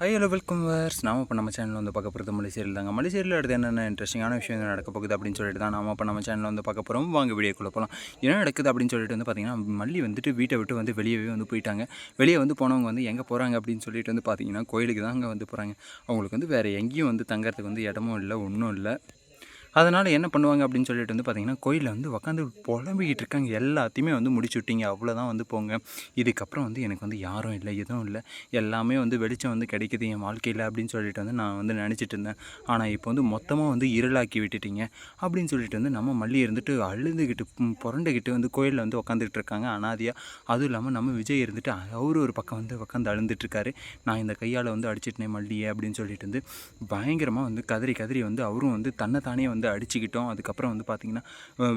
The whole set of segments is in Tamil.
ஹை ஹலோ வெல்கம் வேர்ஸ் நாம இப்போ நம்ம சேனலில் வந்து பார்க்க போகிறது மலை தாங்க. மலை அடுத்து என்னென்ன இன்ட்ரெஸ்டிங்கான விஷயம் நடக்க போகுது அப்படின்னு சொல்லிட்டு தான் நாம இப்போ நம்ம சேனலில் வந்து பார்க்க போகிறோம் வாங்க வீடியோக்குள்ளே போகலாம் என்ன நடக்குது அப்படின்னு சொல்லிட்டு வந்து பார்த்தீங்கன்னா மல்லி வந்துட்டு வீட்டை விட்டு வந்து வெளியவே வந்து போயிட்டாங்க. வெளியே வந்து போனவங்க வந்து எங்கே போகிறாங்க அப்படின்னு சொல்லிட்டு வந்து பார்த்தீங்கன்னா கோயிலுக்கு தான் அங்கே வந்து போகிறாங்க அவங்களுக்கு வந்து வேறு எங்கேயும் வந்து தங்கறதுக்கு வந்து இடமும் இல்லை ஒன்றும் இல்லை. அதனால் என்ன பண்ணுவாங்க அப்படின்னு சொல்லிட்டு வந்து பார்த்தீங்கன்னா கோயிலில் வந்து உட்காந்து புலம்பிக்கிட்டு இருக்காங்க. எல்லாத்தையுமே வந்து முடிச்சு விட்டீங்க. அவ்வளோதான் வந்து போங்க. இதுக்கப்புறம் வந்து எனக்கு வந்து யாரும் இல்லை எதுவும் இல்லை. எல்லாமே வந்து வெளிச்சம் வந்து கிடைக்குது என் வாழ்க்கையில் அப்படின்னு சொல்லிட்டு வந்து நான் வந்து நினச்சிட்டு இருந்தேன். ஆனால் இப்போ வந்து மொத்தமாக வந்து இருளாக்கி விட்டுட்டீங்க அப்படின்னு சொல்லிட்டு வந்து நம்ம மல்லி இருந்துட்டு அழுதுகிட்டு புரண்டுக்கிட்டு வந்து கோயிலில் வந்து உட்காந்துக்கிட்டு இருக்காங்க. அனாதியாக அதுவும் இல்லாமல் நம்ம விஜய் இருந்துட்டு அவர் ஒரு பக்கம் வந்து உட்காந்து அழுந்துட்டுருக்காரு நான் இந்த கையால் வந்து அடிச்சிட்டேன் மல்லியே அப்படின்னு சொல்லிட்டு வந்து பயங்கரமாக வந்து கதறி கதறி வந்து அவரும் வந்து தன்னைத்தானே வந்து அடிச்சுக்கிட்டோம். அதுக்கப்புறம் வந்து பார்த்திங்கன்னா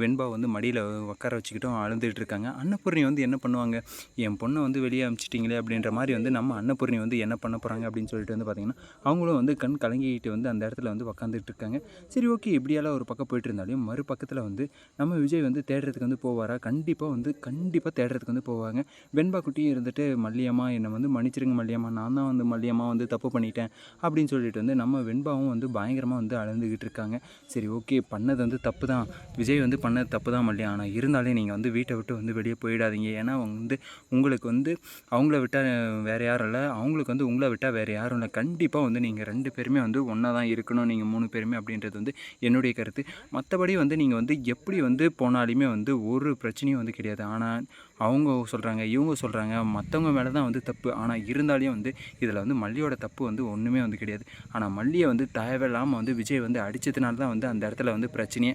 வெண்பா வந்து மடியில் உட்கார வச்சுக்கிட்டோம். அழுதுட்டு இருக்காங்க அன்னபூர்ணி வந்து என்ன பண்ணுவாங்க? என் பொண்ணை வந்து வெளியே அனுப்பிச்சிட்டிங்களே அப்படின்ற மாதிரி வந்து நம்ம அன்னபூர்ணி வந்து என்ன பண்ண போகிறாங்க அப்படின்னு சொல்லிட்டு வந்து பார்த்திங்கன்னா அவங்களும் வந்து கண் கலங்கிக்கிட்டு வந்து அந்த இடத்துல வந்து உக்காந்துட்டு இருக்காங்க சரி ஓகே. இப்படியெல்லாம் ஒரு பக்கம் போயிட்டு இருந்தாலும் மறுபக்கத்தில் வந்து நம்ம விஜய் வந்து தேடுறதுக்கு வந்து போவாரா? கண்டிப்பாக வந்து கண்டிப்பாக தேடுறதுக்கு வந்து போவாங்க. வெண்பா குட்டியும் இருந்துட்டு மல்லியம்மா என்னை வந்து மன்னிச்சிருங்க மல்லியம்மா. நான் தான் வந்து மல்லியம்மா வந்து தப்பு பண்ணிட்டேன். அப்படின்னு சொல்லிட்டு வந்து நம்ம வெண்பாவும் வந்து பயங்கரமாக வந்து அழுந்துக்கிட்டு இருக்காங்க சரி ஓகே பண்ணது வந்து தப்பு தான் விஜய் வந்து பண்ணது தப்பு தான் மல்லியா ஆனால் இருந்தாலே நீங்கள் வந்து வீட்டை விட்டு வந்து வெளியே போயிடாதீங்க. ஏன்னா அவங்க வந்து உங்களுக்கு வந்து அவங்கள விட்டால் வேறு யாரும் இல்லை. அவங்களுக்கு வந்து உங்களை விட்டால் வேறு யாரும் இல்லை. கண்டிப்பாக வந்து நீங்கள் ரெண்டு பேருமே வந்து ஒன்றா தான் இருக்கணும். நீங்கள் மூணு பேருமே அப்படின்றது வந்து என்னுடைய கருத்து. மற்றபடி வந்து நீங்கள் வந்து எப்படி வந்து போனாலுமே வந்து ஒரு பிரச்சனையும் வந்து கிடையாது. ஆனால் அவங்க சொல்கிறாங்க இவங்க சொல்கிறாங்க மற்றவங்க மேலே தான் வந்து தப்பு. ஆனால் இருந்தாலேயும் வந்து இதில் வந்து மல்லியோட தப்பு வந்து ஒன்றுமே வந்து கிடையாது. ஆனால் மல்லியை வந்து தேவையில்லாமல் வந்து விஜய் வந்து அடித்ததுனால தான் வந்து அந்த இடத்துல வந்து பிரச்சனையே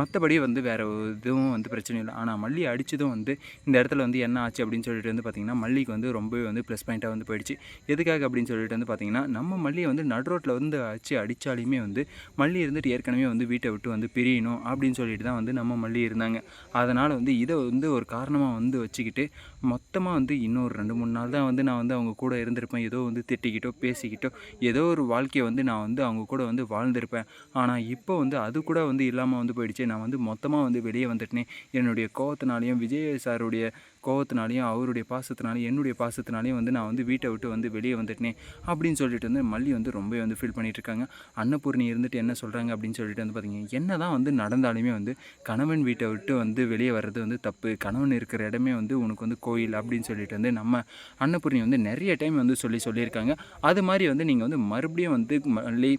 மற்றபடி வந்து வேறு இதுவும் வந்து பிரச்சனை இல்லை. ஆனால் மல்லி அடித்ததும் வந்து இந்த இடத்துல வந்து என்ன ஆச்சு அப்படின்னு சொல்லிட்டு வந்து பார்த்திங்கன்னா மல்லிக்கு வந்து ரொம்பவே வந்து ப்ளஸ் பாயிண்ட்டாக வந்து போயிடுச்சு. எதுக்காக அப்படின்னு சொல்லிட்டு வந்து பார்த்திங்கன்னா நம்ம மல்லியை வந்து நடுரோட்டில் வந்து அடிச்சு அடித்தாலுமே வந்து மல்லி இருந்துட்டு ஏற்கனவே வந்து வீட்டை விட்டு வந்து பிரியணும் அப்படின்னு சொல்லிட்டு தான் வந்து நம்ம மல்லி இருந்தாங்க. அதனால் வந்து இதை வந்து ஒரு காரணமாக வந்து வச்சுக்கிட்டு மொத்தமாக வந்து இன்னொரு ரெண்டு மூணு நாள் தான் வந்து நான் வந்து அவங்க கூட இருந்திருப்பேன். ஏதோ வந்து திட்டிக்கிட்டோ பேசிக்கிட்டோ ஏதோ ஒரு வாழ்க்கையை வந்து நான் வந்து அவங்க கூட வந்து வாழ்ந்திருப்பேன். ஆனால் இப்போ வந்து அது கூட வந்து இல்லாமல் வந்து போயிடுச்சு. நான் வந்து மொத்தமாக வந்து வெளியே வந்துட்டேன். என்னுடைய கோவத்தினாலையும் விஜய் சாருடைய கோவத்தினாலையும் அவருடைய பாசத்தினாலையும் என்னுடைய பாசத்தினாலையும் வந்து நான் வந்து வீட்டை விட்டு வந்து வெளியே வந்துட்டேனே அப்படின்னு சொல்லிட்டு வந்து மல்லி வந்து ரொம்பவே வந்து ஃபீல் பண்ணிகிட்டு இருக்காங்க அன்னபூர்ணி இருந்துட்டு என்ன சொல்கிறாங்க அப்படின்னு சொல்லிட்டு வந்து பார்த்தீங்க என்ன தான் வந்து நடந்தாலுமே வந்து கணவன் வீட்டை விட்டு வந்து வெளியே வர்றது வந்து தப்பு. கணவன் இருக்கிற இடமே வந்து உனக்கு வந்து கோயில் அப்படின்னு சொல்லிட்டு வந்து நம்ம அன்னபூர்ணி வந்து நிறைய டைம் வந்து சொல்லி சொல்லியிருக்காங்க. அது மாதிரி வந்து நீங்கள் வந்து மறுபடியும் வந்து மல்லி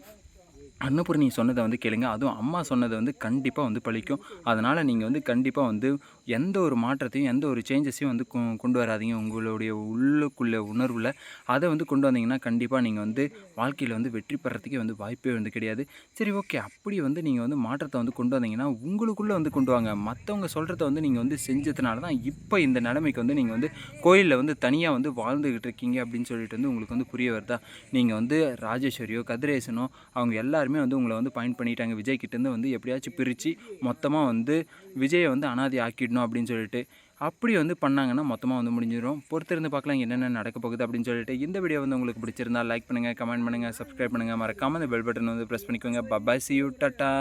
அன்னபூர்ணி சொன்னதை வந்து கேளுங்க. அதுவும் அம்மா சொன்னதை வந்து கண்டிப்பாக வந்து பழிக்கும். அதனால் நீங்கள் வந்து கண்டிப்பாக வந்து எந்த ஒரு மாற்றத்தையும் எந்த ஒரு சேஞ்சஸையும் வந்து கொ- கொண்டு வராதீங்க. உங்களுடைய உள்ளுக்குள்ள உணர்வில். அதை வந்து கொண்டு வந்தீங்கன்னா கண்டிப்பாக நீங்கள் வந்து வாழ்க்கையில் வந்து வெற்றி பெறத்துக்கே வந்து வாய்ப்பே வந்து கிடையாது. சரி ஓகே. அப்படி வந்து நீங்கள் வந்து மாற்றத்தை வந்து கொண்டு வந்தீங்கன்னா உங்களுக்குள்ளே வந்து கொண்டு வாங்க. மற்றவங்க சொல்கிறத வந்து நீங்கள் வந்து செஞ்சதுனால தான் இப்போ இந்த நிலைமைக்கு வந்து நீங்கள் வந்து கோயிலில் வந்து தனியாக வந்து வாழ்ந்துக்கிட்டு இருக்கீங்க அப்படின்னு சொல்லிட்டு வந்து உங்களுக்கு வந்து புரிய வருதா? நீங்கள் வந்து ராஜேஸ்வரியோ கதிரேசனோ அவங்க எல்லாருமே வந்து உங்களை வந்து பாயிண்ட் பண்ணிட்டாங்க. விஜய் கிட்டேருந்து வந்து எப்படியாச்சும் பிரித்து மொத்தமாக வந்து விஜயை வந்து அனாதி ஆக்கிடணும் அப்படின்னு சொல்லிட்டு அப்படி வந்து பண்ணாங்கன்னா மொத்தமாக வந்து முடிஞ்சிடும் பொறுத்திருந்து பார்க்கலாம் என்னென்ன நடக்க போகுது அப்படின்னு சொல்லிட்டு இந்த வீடியோ வந்து உங்களுக்கு பிடிச்சிருந்தா லைக் பண்ணுங்கள் கமெண்ட் பண்ணுங்கள் சப்ஸ்கிரைப் பண்ணுங்கள் மறக்காமல் அந்த பெல் பட்டன் வந்து ப்ரெஸ் பண்ணிக்கோங்க. Bye bye see you tata